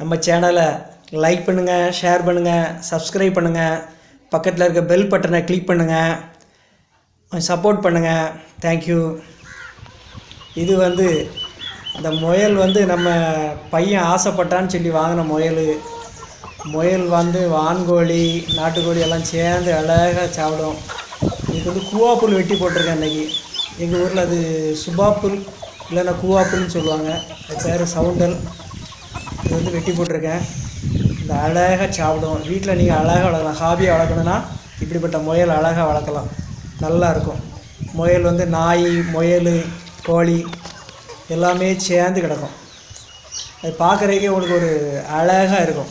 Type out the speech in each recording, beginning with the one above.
நம்ம சேனலை லைக் பண்ணுங்கள் ஷேர் பண்ணுங்கள் சப்ஸ்கிரைப் பண்ணுங்கள் பக்கத்தில் இருக்க பெல் பட்டனை கிளிக் பண்ணுங்கள் கொஞ்சம் சப்போர்ட் பண்ணுங்கள் தேங்க்யூ இது வந்து அந்த முயல் வந்து நம்ம பையன் ஆசைப்பட்டான்னு சொல்லி வாங்கின முயல். முயல் வந்து வான்கோழி நாட்டுக்கோழி எல்லாம் சேர்ந்து அழகாக சாப்பிடும். இதுக்கு வந்து கூவாப்புல் வெட்டி போட்டிருக்கேன் இன்றைக்கி எங்கள் ஊரில் அது சுபாப்புல் இல்லைன்னா கூவாப்புல்னு சொல்லுவாங்க. அது பேர் சவுண்டல். வந்து வெட்டி போட்டிருக்கேன். இந்த அழகாக சாப்பிடும் வீட்டில் நீங்கள் அழகாக வளர்க்கலாம். ஹாபியாக வளர்க்கணுன்னா இப்படிப்பட்ட முயல் அழகாக வளர்க்கலாம். நல்லா இருக்கும். முயல் வந்து நாய் முயல் கோழி எல்லாமே சேர்ந்து கிடக்கும். அது பார்க்குறதுக்கே உங்களுக்கு ஒரு அழகாக இருக்கும்.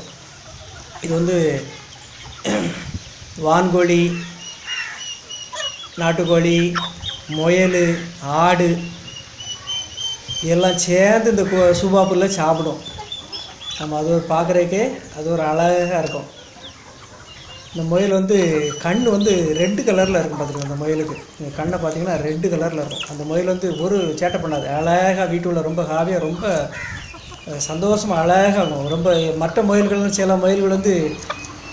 இது வந்து வான்கோழி நாட்டுக்கோழி முயல் ஆடு எல்லாம் சேர்ந்து இந்த கு- சாப்பிடும். நம்ம அது ஒரு பார்க்குறதுக்கே அது ஒரு அழகாக இருக்கும். இந்த முயல் வந்து கண் வந்து ரெட்டு கலரில் இருக்கும் பார்த்துக்கோங்க அந்த முயலுக்கு. நீங்கள் கண்ணை பார்த்தீங்கன்னா ரெட்டு கலரில் இருக்கும். அந்த முயல் வந்து ஒரு சேட்டை பண்ணாது. அழகாக வீட்டுள்ள ரொம்ப ஹாவியாக ரொம்ப சந்தோஷமாக அழகாக இருக்கும். ரொம்ப மற்ற முயல்கள்னு சில முயல்கள் வந்து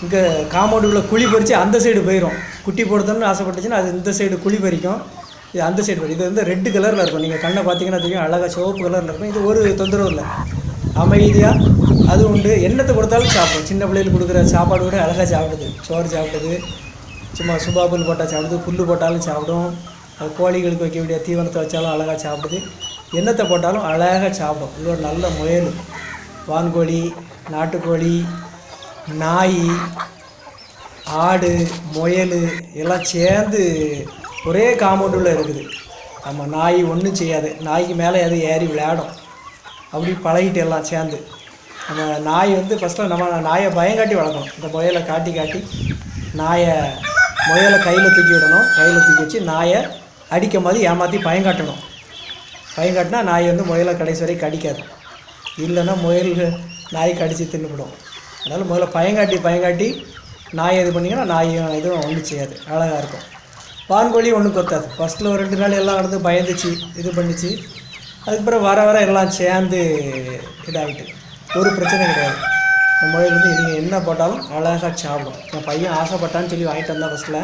இங்கே காம்பவுண்டுக்குள்ளே குழி பறித்து அந்த சைடு போயிடும் குட்டி போடுறதுன்னு ஆசைப்பட்டுச்சுன்னா அது இந்த சைடு குழி பறிக்கும். இது அந்த சைடு இது வந்து ரெட்டு கலரில் இருக்கும். நீங்கள் கண்ணை பார்த்தீங்கன்னா தெரியும் அழகாக சிவப்பு கலரில் இருக்கும். இது ஒரு தொந்தரவும் இல்லை. அமைதியாக அது உண்டு. என்னத்தை கொடுத்தாலும் சாப்பிடும். சின்ன பிள்ளைகளுக்கு கொடுக்குற சாப்பாடு கூட அழகாக சாப்பிடுது. சோறு சாப்பிடுது. சும்மா சுபாபுல் போட்டால் சாப்பிடுது. புல் போட்டாலும் சாப்பிடும். அது கோழிகளுக்கு வைக்க வேண்டிய தீவனத்தை வச்சாலும் அழகாக சாப்பிடுது. என்னத்தை போட்டாலும் அழகாக சாப்பிடும். இது ஒரு நல்ல முயல். வான்கோழி நாட்டுக்கோழி நாய் ஆடு முயல் எல்லாம் சேர்ந்து ஒரே காம்பவுண்டுள்ள இருக்குது. நம்ம நாய் ஒன்றும் செய்யாது. நாய்க்கு மேலே எதுவும் ஏறி விளையாடும். அப்படி பழகிட்டு எல்லாம் சேர்ந்து. நம்ம நாய் வந்து ஃபஸ்ட்டில் நம்ம நாயை பயம் காட்டி வளர்க்கணும். இந்த முயலை காட்டி காட்டி நாயை முயலை கையில் தூக்கி விடணும். கையில் தூக்கி வச்சு நாயை அடிக்கும் போது ஏமாற்றி பயம் காட்டணும். பயம் காட்டினா நாய் வந்து முயலை கடைசி வரைக்கும் கடிக்காது. இல்லைன்னா முயல் நாய் கடித்து தின்னுவிடும் அதனால் முதல்ல பயங்காட்டி பயங்காட்டி நாய் இது பண்ணிங்கன்னா நாயும் எதுவும் ஒன்றும் செய்யாது. அழகாக இருக்கும். வான்கோழி ஒன்றும் கொத்தாது. ஃபஸ்ட்டில் ஒரு ரெண்டு நாள் எல்லாம் நடந்து பயந்துச்சு இது பண்ணிச்சு. அதுக்கப்புறம் வர வர எல்லாம் சேர்ந்து இதாகிட்டு ஒரு பிரச்சனை கிடையாது. இந்த முயல் வந்து நீங்கள் என்ன போட்டாலும் அழகாக சாப்பிடும். என் பையன் ஆசைப்பட்டான்னு சொல்லி வாங்கிட்டு வந்தான் ஃபஸ்ட்டில்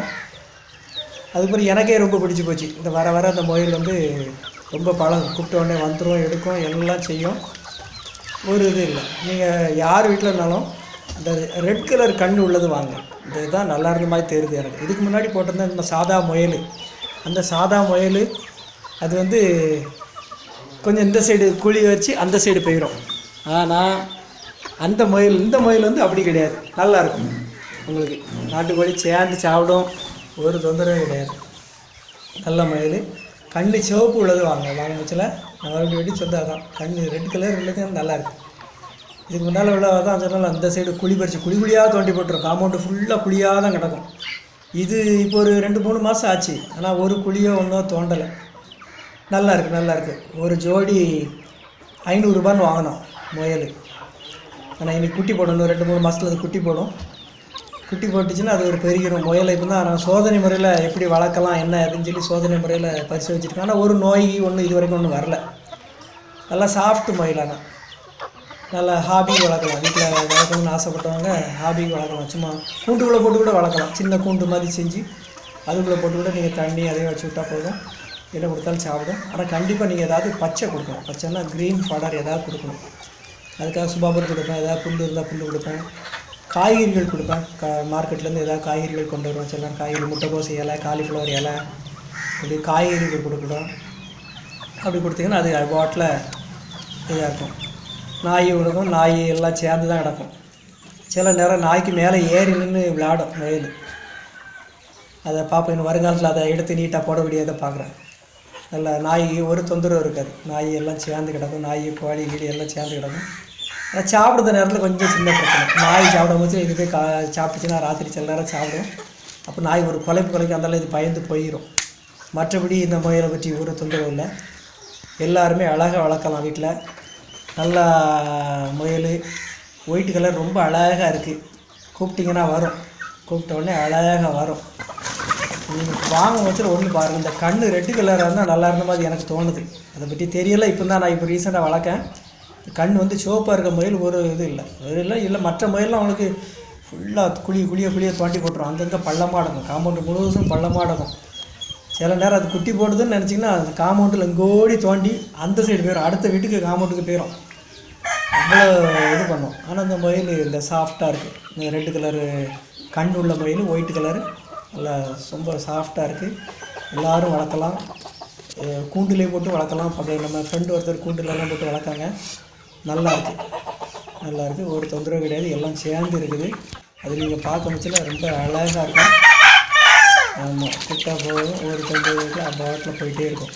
அதுக்கப்புறம் எனக்கே ரொம்ப பிடிச்சி போச்சு. இந்த வர வர அந்த முயல் வந்து ரொம்ப பழகும். கூப்பிட்ட உடனே வந்துடும் எடுக்கும் எல்லாம் செய்யும். ஒரு இது இல்லை. நீங்கள் யார் வீட்டில் இருந்தாலும் இந்த ரெட் கலர் கண் உள்ளது வாங்க. இந்த இதுதான் நல்லா இருந்த மாதிரி தெரியுது எனக்கு. இதுக்கு முன்னாடி போட்டிருந்தேன் இந்த சாதா முயல். அந்த சாதா முயல் அது வந்து கொஞ்சம் இந்த சைடு குழி வச்சு அந்த சைடு போயிடும் ஆனால் அந்த மயில் இந்த மயில் வந்து அப்படி கிடையாது. நல்லாயிருக்கும் உங்களுக்கு நாட்டுக்கோழி சேர்ந்து சாப்பிடும். ஒரு தொந்தரவும் கிடையாது. நல்ல மயில். கண் சிவப்பு உள்ளது வாங்க. வாங்க பட்சத்தில் நான் மறுபடியும் வெட்டி சொந்த தான் கண் ரெட் கலர் உள்ளது நல்லா நல்லாயிருக்கு இதுக்கு முன்னால் உள்ள தான் சொன்னாலும் அந்த சைடு குழி பறிச்சு குழி குழியாக தோண்டி போட்டுரும். காம்பவுண்டு ஃபுல்லாக குழியாக தான் கிடக்கும். இது இப்போ ஒரு ரெண்டு மூணு மாதம் ஆச்சு. ஆனால் ஒரு குழியோ ஒன்றும் தோண்டலை. நல்லா இருக்குது நல்லா இருக்குது ஒரு ஜோடி ஐநூறுரூபான்னு வாங்கினோம் முயல். ஆனால் இன்னைக்கு குட்டி போடணும் ரெண்டு மூணு மாதத்தில் அது குட்டி போடும். குட்டி போட்டுச்சுன்னா அது ஒரு பெருகிடும் முயலை இப்போ தான் நான் சோதனை முறையில் எப்படி வளர்க்கலாம் என்ன அதுன்னு சொல்லி சோதனை முறையில் பரிசோதிச்சிருக்கேன் ஆனால் ஒரு நோய் ஒன்றும் இது வரைக்கும் ஒன்றும் வரல. நல்லா சாஃப்ட் முயலானா நல்லா ஹாபி வளர்க்கலாம். வீட்டில் வளர்க்கணும்னு ஆசைப்பட்டவங்க ஹாபி வளர்க்கலாம். சும்மா கூண்டுக்குள்ளே போட்டு கூட வளர்க்கலாம். சின்ன கூண்டு மாதிரி செஞ்சு அதுக்குள்ளே போட்டு கூட நீங்கள் தண்ணி அதையும் வச்சு விட்டா போதும். என்ன கொடுத்தாலும் சாப்பிடும். ஆனால் கண்டிப்பாக நீங்கள் ஏதாவது பச்சை கொடுக்கணும். பச்சைன்னா க்ரீன் ஃபடர் ஏதாவது கொடுக்கணும். அதுக்காக சுபாபர் கொடுப்பேன். ஏதாவது புல் இருந்தால் புல் கொடுப்பேன். காய்கறிகள் கொடுப்பேன். கா மார்க்கெட்லேருந்து ஏதாவது காய்கறிகள் கொண்டு வருவேன். சில காய்கறி முட்டைக்கோஸ் இலை காலிஃப்ளவர் இலை இப்படி காய்கறிகள் கொடுக்கணும். அப்படி கொடுத்தீங்கன்னா அது பாட்டில் இதாக இருக்கும். நாய் விழுகும் நாய் எல்லாம் சேர்ந்து தான் கிடக்கும். சில நேரம் நாய்க்கு மேலே ஏறி நின்று விளையாடும் மயில் அதை பார்ப்பேன். வருங்காலத்தில் அதை எடுத்து நீட்டாக போட முடியாத பார்க்குறேன். நல்ல நாய் ஒரு தொந்தரவு இருக்காது. நாய் எல்லாம் சேர்ந்து கிடக்கும். நாய் கோழி கீழே எல்லாம் சேர்ந்து கிடக்கும். ஆனால் சாப்பிடுற நேரத்தில் கொஞ்சம் சின்ன பிரச்சனை. நாய் சாப்பிடும் போது இது போய் கா சாப்பிட்டுச்சுன்னா ராத்திரி சில நேரம் சாப்பிடும். அப்போ நாய் ஒரு குலைப்பு குலைக்கு அந்தளவு இது பயந்து போயிடும் மற்றபடி இந்த முயலை பற்றி ஒரு தொந்தரவு இல்லை. எல்லாருமே அழகாக வளர்க்கலாம் வீட்டில் நல்லா முயல். ஒயிட் கலர் ரொம்ப அழகாக இருக்குது கூப்பிட்டிங்கன்னா வரும். கூப்பிட்ட உடனே அழகாக வரும். நீங்கள் வாங்க வச்சுட்டு ஒன்று பாருங்கள் இந்த கண் ரெட்டு கலராக இருந்தால் நல்லா இருந்த மாதிரி எனக்கு தோணுது. அதை பற்றி தெரியல இப்போ தான் நான் இப்போ ரீசெண்டாக வளர்க்கேன். கண் வந்து சிவப்பாக இருக்க முயல் ஒரு இது இல்லை. ஒரு இல்லை இல்லை. மற்ற முயல்லாம் அவங்களுக்கு ஃபுல்லாக குழி குழிய குழிய தோண்டி போட்டுரும். அங்கங்கே பள்ளமாக காம்பவுண்டு முழுவதும் பள்ளமாக சில நேரம் அது குட்டி போடுதுன்னு நினச்சிங்கன்னா அது காம்பவுண்டில் இங்கோடி தோண்டி அந்த சைடு போயிடும் அடுத்த வீட்டுக்கு காம்பவுண்டுக்கு போயிடும் அவ்வளோ இது பண்ணும். ஆனால் இந்த மயில் இந்த சாஃப்டாக இருக்குது இந்த ரெட்டு கலரு கண் உள்ள மயில் ஒயிட் கலரு நல்லா ரொம்ப சாஃப்டாக இருக்குது எல்லோரும் வளர்க்கலாம். கூண்டுலேயே போட்டு வளர்க்கலாம். பக்கம் நம்ம ஃப்ரெண்டு ஒருத்தர் கூண்டுலலாம் போட்டு வளர்க்காங்க நல்லா இருக்குது நல்லா இருக்குது ஒரு தொந்தரவு கிடையாது. எல்லாம் சேர்ந்து இருக்குது. அது நீங்கள் பார்க்க முச்சில ரொம்ப அழகாக இருக்கும். ஆமாம் கிட்டா போகும். ஒரு தொந்தரவு இருக்குது அந்த வாட்டில் போயிட்டே இருக்கும்.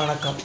வணக்கம்.